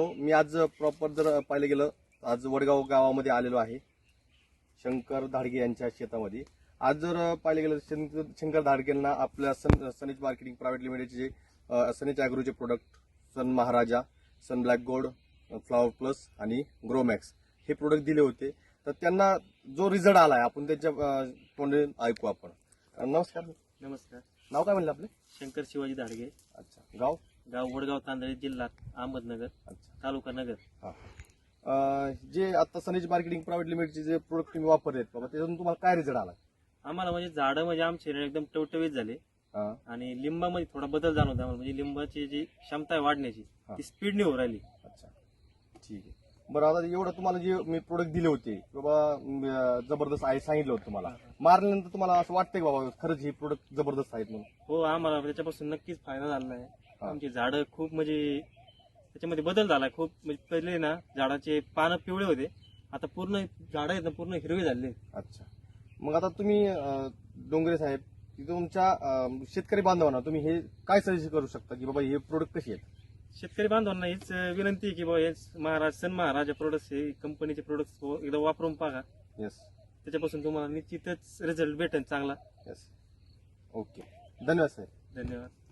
मी आज प्रॉपर जर पाहिलं गेलं आज वडगाव गावामध्ये आलेलो आहे. शंकर धाडगे यांच्या शेतामध्ये. आज जर पाहिलं गेलं शंकर शंकर धाडगेंना आपल्या सन सनेज मार्केटिंग प्रायव्हेट लिमिटेडचे जे सनेज ॲग्रोचे product Sun Maharaja Sun black gold flower plus आणि ग्रोमॅक्स हे प्रोडक्ट दिले होते. तर त्यांना जो रिझल्ट आलाय आपण त्यांच्या अ, तोंडून ऐकू आपण. नमस्कार. नमस्कार. नाव काय म्हणलं आपले? शंकर शिवाजी धाडगे. अच्छा. गाव? गाव वडगाव तांदळी जिल्हा अहमदनगर तालुका नगर. अं, जे आता सनेज मार्केटिंग प्रायव्हेट लिमिटेडचे जे प्रोडक्ट तुम्ही वापरलेत बाबा त्याच्यातून तुम्हाला काय रिझल्ट आला? आम्हाला म्हणजे झाडं म्हणजे आमचे ना एकदम टवटवीत झाले. हा, आणि लिंबामध्ये थोडा बदल जाणवता आम्हाला. म्हणजे लिंबाची जी क्षमता आहे वाढण्याची हा. ती स्पीडने होऊ राहिली. अच्छा. ठीक आहे. बरं आता एवढं तुम्हाला जे मी प्रोडक्ट दिले होते बाबा अं, जबरदस्त आहे सांगितलं होतं तुम्हाला. मारल्यानंतर तुम्हाला असं वाटतंय का बाबा खरंच हे प्रोडक्ट जबरदस्त आहेत म्हणून? त्याच्यापासून नक्कीच फायदा झाला आहे. हा. आमची झाडं खूप म्हणजे त्याच्यामध्ये बदल झाला. खूप म्हणजे पहिले ना झाडाचे पानं पिवळे होते. आता पूर्ण झाडं आहेत ना पूर्ण हिरवे झाले अच्छा. मग आता तुम्ही डोंगरे साहेब की तुमच्या शेतकरी बांधवांना तुम्ही हे काय सजेस्ट करू शकता की बाबा हे प्रोडक्ट कसे आहेत? शेतकरी बांधवांना हीच विनंती आहे की बाबा हेच महाराज सन महाराजा प्रोडक्ट्स हे कंपनीचे प्रोडक्ट्स एकदा वापरून पहा. येस त्याच्यापासून तुम्हाला निश्चितच रिझल्ट भेटेल चांगला. येस ओके धन्यवाद साहेब. धन्यवाद